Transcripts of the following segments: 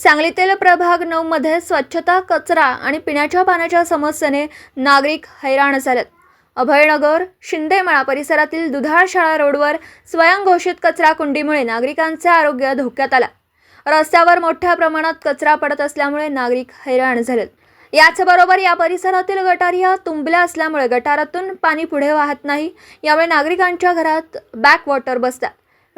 सांगलीतील प्रभाग नऊमध्ये स्वच्छता कचरा आणि पिण्याच्या पाण्याच्या समस्येने नागरिक हैराण झालेत. अभयनगर शिंदेमळा परिसरातील दुधाळ शाळा रोडवर स्वयंघोषित कचरा कुंडीमुळे नागरिकांचे आरोग्य धोक्यात आलं. रस्त्यावर मोठ्या प्रमाणात कचरा पडत असल्यामुळे नागरिक हैराण झालेत. याचबरोबर या परिसरातील गटारिया तुंबल्या असल्यामुळे गटारातून पाणी पुढे वाहत नाही यामुळे नागरिकांच्या घरात बॅक वॉटर बसतात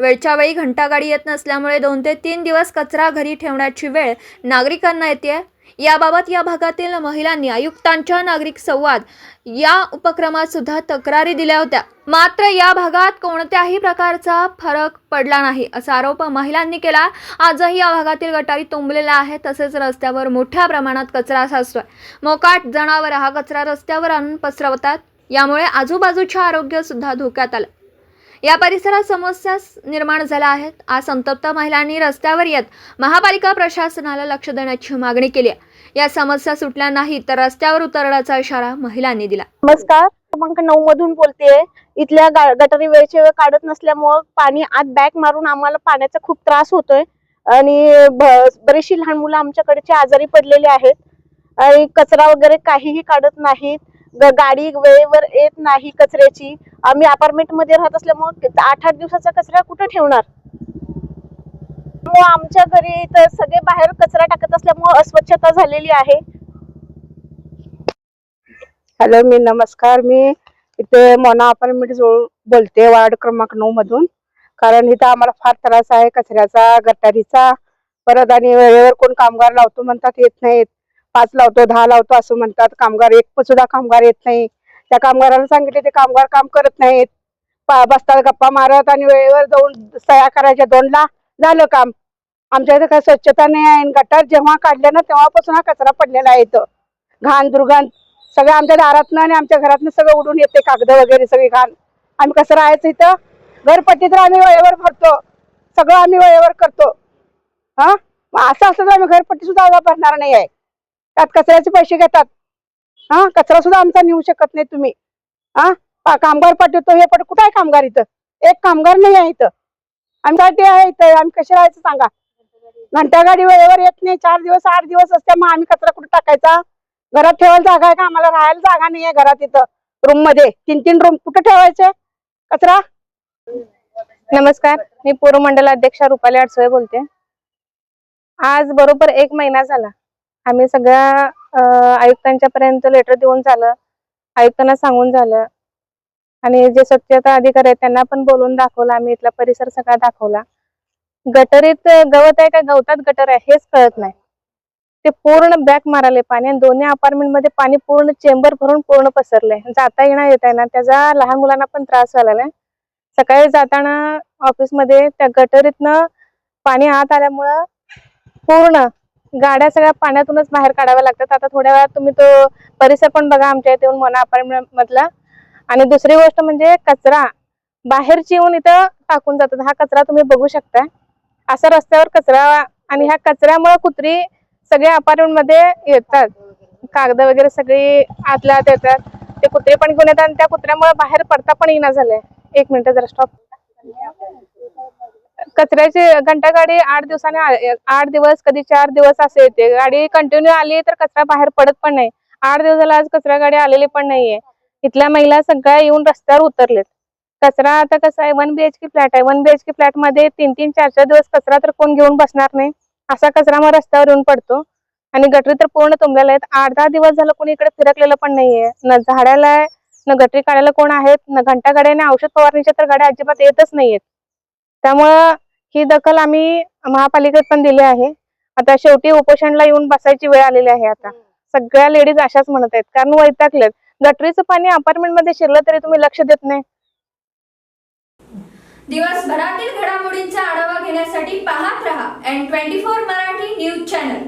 वेळच्या वेळी घंटागाडी येत नसल्यामुळे दोन ते तीन दिवस कचरा घरी ठेवण्याची वेळ नागरिकांना येते याबाबत या भागातील महिलांनी आयुक्तांच्या नागरिक संवाद या उपक्रमात सुद्धा तक्रारी दिल्या होत्या. मात्र या भागात कोणत्याही प्रकारचा फरक पडला नाही असा आरोप महिलांनी केला. आजही या भागातील गटारी तुंबलेल्या आहे तसेच रस्त्यावर मोठ्या प्रमाणात कचरा साचतोय. मोकाट जनावर हा कचरा रस्त्यावर आणून पसरवतात. यामुळे आजूबाजूच्या आरोग्य सुद्धा धोक्यात आलं. या परिसरात समस्या निर्माण झाल्या आहेत. आज संतप्त महिलांनी रस्त्यावर येत महापालिका प्रशासनाला लक्ष देण्याची मागणी केली आहे. या समस्या सुटल्या नाही तर रस्त्यावर उतरण्याचा इशारा महिलांनी दिला. नमस्कार. क्रमांक नऊ मधून बोलतेय. इथल्या गटारी वेळचे वेळ काढत नसल्यामुळं पाणी आत बॅक मारून आम्हाला पाण्याचा खूप त्रास होतोय. आणि बरीचशी लहान मुलं आमच्याकडचे आजारी पडलेली आहेत. आणि कचरा वगैरे काहीही काढत नाहीत. गाडी वेळेवर येत नाही कचऱ्याची. आम्ही अपार्टमेंटमध्ये राहत असल्यामुळे आठ आठ दिवसाचा कचरा कुठे ठेवणार? आमच्या घरी तर सगळे बाहेर कचरा टाकत असल्यामुळे अस्वच्छता झालेली आहे. हॅलो मी नमस्कार. मी इथे मोना अपार्टमेंट जवळ बोलते वार्ड क्रमांक नऊ मधून. कारण इथं आम्हाला फार त्रास आहे कचऱ्याचा गटारीचा. परत आणि वेळेवर कोण कामगार लावतो म्हणतात येत नाहीत पाच लावतो दहा लावतो असं म्हणतात. कामगार एक पण सुद्धा कामगार येत नाही. त्या कामगाराला सांगितले ते कामगार काम करत नाहीत. बसतात गप्पा मारत आणि वेळेवर जाऊन सया करायच्या. दोनला झालं काम. आमच्या इथं काय स्वच्छता नाही आहे. गटार जेव्हा काढले ना तेव्हापासून हा कचरा पडलेला आहे इथं. घाण दुर्गंध. सगळं आमच्या दारातनं आणि आमच्या घरातनं सगळं उडून येते. कागद वगैरे सगळी घाण. आम्ही कसं राहायचं इथं? घरपट्टी तर आम्ही वेळेवर भरतो. सगळं आम्ही वेळेवर करतो. हा? असं असं तर आम्ही घरपट्टी सुद्धा भरणार नाही आहे. त्यात कचऱ्याचे पैसे घेतात. हा कचरा सुद्धा आमचा नेऊ शकत नाही तुम्ही. हा कामगार पाठवतो हे पट कुठं आहे कामगार इथं? एक कामगार नाही आहे इथं. आमच्यासाठी आहे इथं. आम्ही कसे राहायचं सांगा? घंटा गाडी वेळेवर येत नाही. चार दिवस आठ दिवस असते. मग आम्ही कचरा कुठे टाकायचा? घरात ठेवायला जागा आहे का? आम्हाला राहायला जागा नाही आहे घरात इथं. रूममध्ये तीन तीन रूम कुठे ठेवायचे? कचरा? नमस्कार. मी पूर्व मंडल अध्यक्षा रुपाली अडसोळे बोलते. आज बरोबर एक महिना झाला. आम्ही सगळ्या आयुक्तांच्या पर्यंत लेटर देऊन झालं. आयुक्तांना सांगून झालं. आणि जे स्वच्छता अधिकारी आहेत त्यांना पण बोलून दाखवलं. आम्ही इथला परिसर सगळा दाखवला. गटरीत गवत आहे का? गवतात गटर आहे. हेच कळत नाही. ते पूर्ण बॅक माराले पाणी आणि दोन्ही अपार्टमेंटमध्ये पाणी पूर्ण चेंबर भरून पूर्ण पसरलंय. जाता येणार आहे ना त्याचा लहान मुलांना पण त्रास झालेला आहे सकाळी जाताना ऑफिसमध्ये त्या गटरीतनं पाणी आत आल्यामुळं पूर्ण गाड्या सगळ्या पाण्यातूनच बाहेर काढाव्या लागतात. आता थोड्या वेळात तुम्ही तो परिसर पण बघा आमच्या इथे येऊन अपार्टमेंट मधला. आणि दुसरी गोष्ट म्हणजे कचरा. बाहेरची येऊन इथं टाकून जातात. हा कचरा तुम्ही बघू शकता असा रस्त्यावर कचरा आणि ह्या कचऱ्यामुळे कुत्री सगळे अपार्टमेंटमध्ये येतात. कागद वगैरे सगळी आतल्या आत येतात. ते कुत्रे पण घेऊन येतात आणि त्या कुत्र्यामुळे बाहेर पडता पण येणार झालंय. एक मिनिट जरा स्टॉप कचऱ्याची घंटा गाडी आठ दिवसाने आठ दिवस कधी चार दिवस असे येते. गाडी कंटिन्यू आली तर कचरा बाहेर पडत पण नाही. आठ दिवसाला आज कचरा गाडी आलेली पण नाहीये. इथल्या महिला सगळ्या येऊन रस्त्यावर उतरलेत. कचरा आता कसं आहे? वन बीएचके फ्लॅट आहे. वन बीएचके फ्लॅटमध्ये तीन तीन चार चार दिवस कचरा तर कोण घेऊन बसणार नाही? असा कचरा मग रस्त्यावर येऊन पडतो. आणि गटरी तर पूर्ण तुंबलेल्या आहेत. आठ दहा दिवस झालं कोणी इकडे फिरकलेलं पण नाहीये. न झाडाला आहे न गटरी काढायला कोण आहेत? न घंटा गाड्याने औषध फवारणीच्या तर गाड्या अजिबात येतच नाहीयेत. त्यामुळं ही दखल आम्ही महापालिकेत पण दिली आहे. आता शेवटी उपोषणला येऊन बसायची वेळ आलेली आहे आता. सगळ्या लेडीज अशाच म्हणत आहेत. कारण वैतागलेत. गटरीचं पाणी अपार्टमेंटमध्ये शिरलं तरी तुम्ही लक्ष देत नाही. दिवसभरातील घडामोडींचा आढावा घेण्यासाठी पाहत रहा N twenty four Marathi news channel